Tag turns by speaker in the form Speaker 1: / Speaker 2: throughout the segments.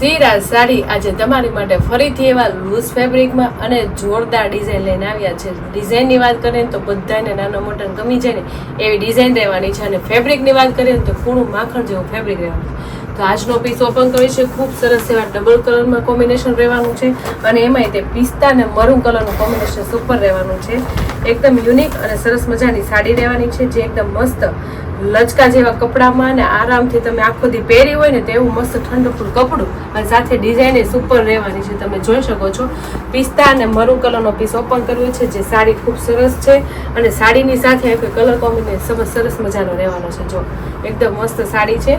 Speaker 1: સિરાજ સાડી આજે તમારી માટે ફરીથી એવા લૂઝ ફેબ્રિકમાં અને જોરદાર ડિઝાઇન લઈને આવ્યા છે. ડિઝાઇનની વાત કરીએ તો બધાને નાનો મોટો ગમી જાય ને એવી ડિઝાઇન રહેવાની છે અને ફેબ્રિકની વાત કરીએ તો કૂણું માખણ જેવું ફેબ્રિક રહેવાનું તો આજનો પીસ ઓપન કર્યો છે ખૂબ સરસ એવા ડબલ કલરમાં કોમ્બિનેશન રહેવાનું છે અને એમાંય તે પિસ્તા અને મરૂન કલરનું કોમ્બિનેશન સુપર રહેવાનું છે. એકદમ યુનિક અને સરસ મજાની સાડી રહેવાની છે, જે એકદમ મસ્ત લચકા જેવા કપડામાં અને આરામથી તમે આખો દી પહેરી હોય ને તો એવું મસ્ત ઠંડકફૂલ કપડું. અને સાથે ડિઝાઇન એ સુપર રહેવાની છે, તમે જોઈ શકો છો. પિસ્તા અને મરૂન કલરનો પીસ ઓપન કર્યો છે, જે સાડી ખૂબ સરસ છે. અને સાડીની સાથે આખો કલર કોમ્બિનેશન સરસ મજાનો રહેવાનો છે, જો. એકદમ મસ્ત સાડી છે.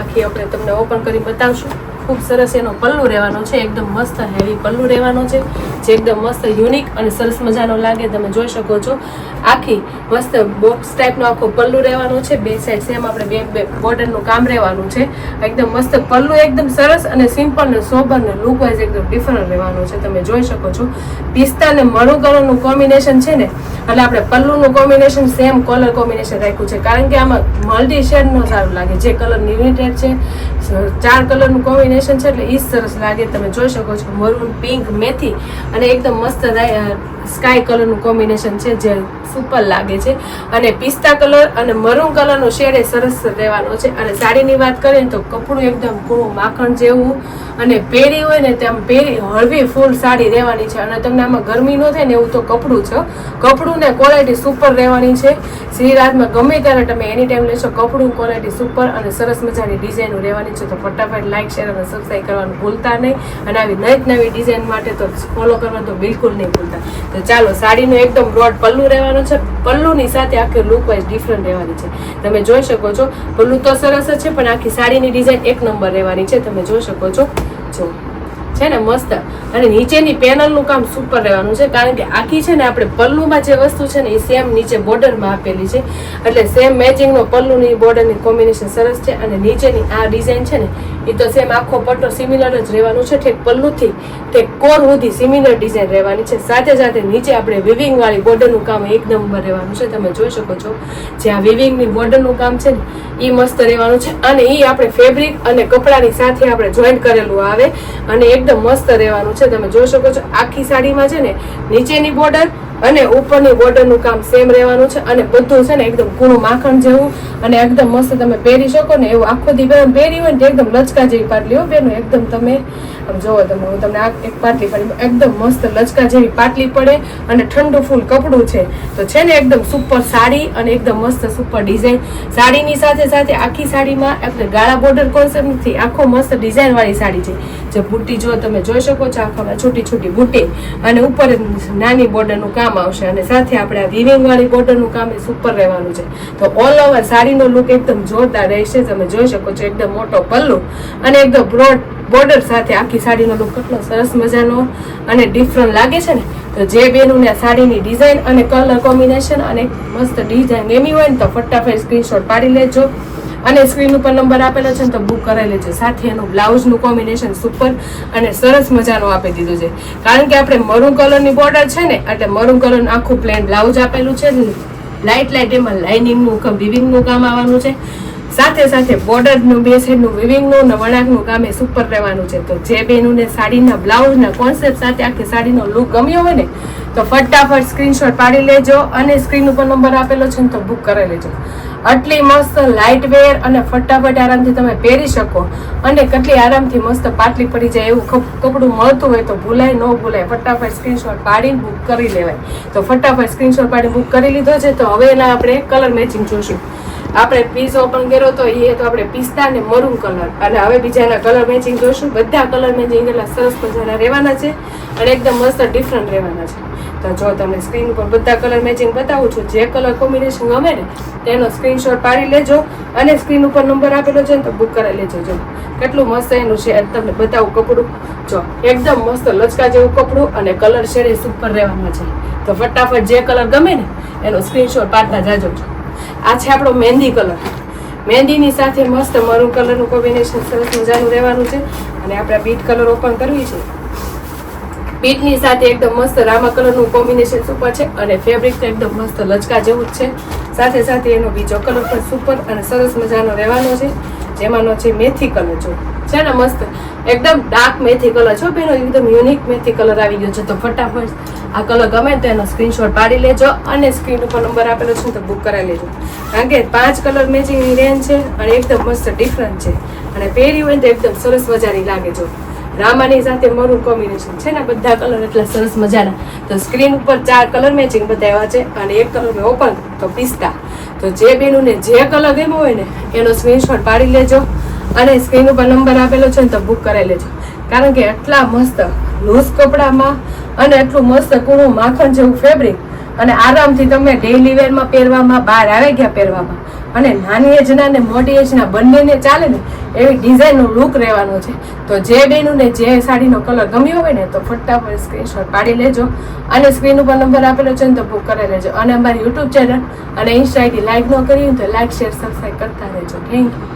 Speaker 1: આખી આપણે તમને ઓપન કરી બતાવશું. ખૂબ સરસ એનો પલ્લુ રહેવાનો છે, એકદમ મસ્ત હેવી પલ્લુ રહેવાનો છે, જે એકદમ મસ્ત યુનિક અને સરસ મજાનો લાગે, તમે જોઈ શકો છો. આખી મસ્ત બોક્સ ટાઈપનો આખો પલ્લુ રહેવાનો છે, બે સાઈડ સેમ આપણે બે બે બોર્ડરનું કામ રહેવાનું છે. એકદમ મસ્ત પલ્લુ, એકદમ સરસ અને સિમ્પલ ને સોબર ને લુક વાઇઝ એકદમ ડિફરન્ટ રહેવાનું છે, તમે જોઈ શકો છો. પિસ્તા અને મરૂ કલરનું કોમ્બિનેશન છે ને, એટલે આપણે પલ્લુનું કોમ્બિનેશન સેમ કલર કોમ્બિનેશન રાખ્યું છે. કારણ કે આમાં મલ્ટી શેડનો સારું લાગે, જે કલર યુનિટેડ છે, ચાર કલરનું કોમ્બિનેશન છે એટલે એ સરસ લાગે. તમે જોઈ શકો છો મરૂન પિંક મેથી અને એકદમ મસ્ત સ્કાય કલરનું કોમ્બિનેશન છે જે સુપર લાગે છે. અને પિસ્તા કલર અને મરૂન કલરનો શેડ એ સરસ રહેવાનો છે. અને સાડીની વાત કરીએ તો કપડું એકદમ ઘણું માખણ જેવું અને પહેરી હોય ને તેમ પહેરી હળવી ફૂલ સાડી રહેવાની છે. અને તમને આમાં ગરમી ન થાય ને એવું તો કપડું છે. કપડું ને ક્વોલિટી સુપર રહેવાની છે. શ્રીરાજમાં ગમે ત્યારે તમે એની ટાઈમ લેશો, કપડું ક્વોલિટી સુપર અને સરસ મજાની ડિઝાઇનો રહેવાની છે. તો ફટાફટ લાઇક શેર અને સબસ્ક્રાઈબ કરવાનું ભૂલતા નહીં. અને આવી નવી નવી ડિઝાઇન માટે તો ફોલો કરવાનું તો બિલકુલ નહીં ભૂલતા. તો ચાલો, સાડીનું એકદમ બ્રોડ પલ્લુ રહેવાનું છે. પલ્લુની સાથે આખી લુક વાઇઝ ડિફરન્ટ રહેવાની છે. તમે જોઈ શકો છો, પલ્લુ તો સરસ જ છે, પણ આખી સાડીની ડિઝાઇન એક નંબર રહેવાની છે. તમે જોઈ શકો છો. જો. છે ને મસ્ત. અને નીચેની પેનલનું કામ સુપર રહેવાનું છે, કારણ કે આખી છે ને આપણે પલ્લુમાં જે વસ્તુ છે ને એ સેમ નીચે બોર્ડરમાં આપેલી છે. એટલે સેમ મેચિંગનો પલ્લુની બોર્ડરની કોમ્બિનેશન સરસ છે, અને નીચેની આ ડિઝાઇન છે ને, એ તો સેમ આખો પટ્ટો સિમિલર જ રહેવાનું છે, ઠેક પલ્લુથી ઠેક કોર સુધી સિમિલર ડિઝાઇન રહેવાની છે. સાથે સાથે નીચે આપણે વિવિંગવાળી બોર્ડરનું કામ એક નંબર રહેવાનું છે, તમે જોઈ શકો છો. જે આ વિવિંગની બોર્ડરનું કામ છે ને એ મસ્ત રહેવાનું છે. અને એ આપણે ફેબ્રિક અને કપડાની સાથે આપણે જોઈન્ટ કરેલું આવે અને એકદમ મસ્ત રહેવાનું છે. તમે જોઈ શકો છો, આખી સાડીમાં છે ને નીચેની બોર્ડર અને ઉપરની બોર્ડરનું કામ સેમ રહેવાનું છે. અને બધું છે ને એકદમ કૂણું માખણ જેવું અને એકદમ મસ્ત તમે પહેરી શકો ને એવું આખો દી પહેરી હોય ને એકદમ લચકા જેવી પાટલી હો બેન, એકદમ તમે આમ જોવો તમે હું તમને આ એક પાટલી પાડી એકદમ મસ્ત લચકા જેવી પાટલી પડે અને ઠંડુ ફૂલ કપડું છે. તો છે ને એકદમ સુપર સાડી અને એકદમ મસ્ત સુપર ડિઝાઇન સાડીની સાથે સાથે આખી સાડીમાં આપણે ગાળા બોર્ડર કોન્સેપ્ટ નથી આખો મસ્ત ડિઝાઇનવાળી સાડી છે. જે બુટ્ટી જો તમે જોઈ શકો છો આખામાં છોટી છોટી બુટ્ટી અને ઉપર નાની બોર્ડરનું કામ આવશે અને સાથે આપણે આ વિવિંગવાળી બોર્ડરનું કામ એ સુપર રહેવાનું છે. તો ઓલ ઓવર સાડીનો લુક એકદમ જોરદાર રહેશે. તમે જોઈ શકો છો એકદમ મોટો પલ્લુ અને એકદમ બ્રોડ બોર્ડર સાથે આખી સાડીનો લુક કેટલો સરસ મજાનો અને ડિફરન્ટ લાગે છે ને, તો જે બેનોને સાડીની ડિઝાઇન અને કલર કોમ્બિનેશન અને મસ્ત ડિઝાઇન ગમી હોય ને તો ફટાફટ સ્ક્રીનશોટ પાડી લેજો. અને સ્ક્રીન ઉપર નંબર આપેલો છે ને તો બુક કરાવી લેજો. સાથે એનું બ્લાઉઝનું કોમ્બિનેશન સુપર અને સરસ મજાનું આપી દીધું છે. કારણ કે આપણે મરૂન કલરની બોર્ડર છે ને, એટલે મરૂન કલરનું આખું પ્લેન બ્લાઉઝ આપેલું છે. લાઇટ લાઇટ એમાં લાઇનિંગનું વિવિંગનું કામ આવવાનું છે. સાથે સાથે બોર્ડરનું બે સાઈડનું વિવિંગનું ને વણાકનું કામ એ સુપર રહેવાનું છે. તો જે બેનુને સાડીના બ્લાઉઝના કોન્સેપ્ટ સાથે આખી સાડીનો લુક ગમ્યો હોય ને, તો ફટાફટ સ્ક્રીનશોટ પાડી લેજો અને સ્ક્રીન ઉપર નંબર આપેલો છે ને તો બુક કરી લેજો. આટલી મસ્ત લાઇટ વેર અને ફટાફટ આરામથી તમે પહેરી શકો અને કેટલી આરામથી મસ્ત પાટલી પડી જાય એવું કપ- કપડું મળતું હોય તો ભૂલાય, ન ભૂલાય, ફટાફટ સ્ક્રીનશોટ પાડીને બુક કરી લેવાય. તો ફટાફટ સ્ક્રીનશોટ પાડી બુક કરી લીધો છે. તો હવે એના આપણે કલર મેચિંગ જોશું. આપણે પીસ ઓપન કર્યો તો એ તો આપણે પિસ્તા ને મરૂન કલર અને હવે બીજાના કલર મેચિંગ જોઈશું બધા કલર મેચિંગ એટલા સરસ મજાના રહેવાના છે અને એકદમ મસ્ત ડિફરન્ટ રહેવાના છે. તો જો તમને સ્ક્રીન ઉપર બધા કલર મેચિંગ બતાવું છું, જે કલર કોમ્બિનેશન ગમે ને, તેનો સ્ક્રીનશોટ પાડી લેજો અને સ્ક્રીન ઉપર નંબર આપેલો છે ને તો બુક કરાવી લેજો. જો કેટલું મસ્ત એનું છે તમને બતાવું કપડું. જો એકદમ મસ્ત લચકા જેવું કપડું અને કલર શેડ સુપર રહેવાનું છે. તો ફટાફટ જે કલર ગમે ને, એનો સ્ક્રીનશોટ પાડતા જાજો. આ છે આપણો મહેંદી કલર. મહેંદીની સાથે મસ્ત મરૂન કલરનું કોમ્બિનેશન સરસ મજાનું રહેવાનું છે અને આપણે બીટ કલર ઓપન કરવી છે. બીટની સાથે એકદમ મસ્ત રામા કલરનું કોમ્બિનેશન સુપર છે અને ફેબ્રિક તો એકદમ મસ્ત લચકા જેવું જ છે. સાથે સાથે એનો બીજો કલર પણ સુપર અને સરસ મજાનો રહેવાનો છે. જેમાંનો છે મેથી કલર, જો. છે ને મસ્ત. એકદમ ડાર્ક મેથી કલર છો બેનો. એકદમ યુનિક મેથી કલર આવી ગયો છે. તો ફટાફટ આ કલર ગમે તો એનો સ્ક્રીનશોટ પાડી લેજો અને સ્ક્રીન ઉપર નંબર આપેલો છે તો બુક કરાવી લેજો. કારણ કે પાંચ કલર મેચિંગની રેન્જ છે અને એકદમ મસ્ત ડિફરન્ટ છે. અને પહેરી હોય તો એકદમ સરસ મજાની લાગે જો. રામાની સાથે મરૂન કોમ્બિનેશન છે ને બધા કલર એટલા સરસ મજાના. તો સ્ક્રીન ઉપર ચાર કલર મેચિંગ બતાવ્યા છે અને એક કલર મેં ઓપન તો પિસ્તા. તો જે બેનુંને જે કલર ગમ્યો હોય ને એનો સ્ક્રીનશોટ પાડી લેજો. અને સ્ક્રીન ઉપર નંબર આપેલો છે ને તો બુક કરાવી લેજો કારણ કે એટલા મસ્ત લૂઝ કપડામાં અને એટલું મસ્ત કૂણું માખણ જેવું ફેબ્રિક અને આરામથી તમે ડેઈલી વેરમાં પહેરવામાં, બહાર આવી ગયા પહેરવામાં? અને નાની એજના ને મોટી એજના બંનેને ચાલે ને એવી ડિઝાઇનનો લુક રહેવાનો છે. તો જે બેનું ને જે સાડીનો કલર ગમ્યો હોય ને તો ફટાફટ સ્ક્રીનશોટ પાડી લેજો અને સ્ક્રીન ઉપર નંબર આપેલો છે ને તો બુક કરી લેજો. અને અમારી યુટ્યુબ ચેનલ અને ઇન્સ્ટા આઈડી લાઈક ન કરી તો લાઈક શેર સબસ્ક્રાઈબ કરતા રહેજો. Thank you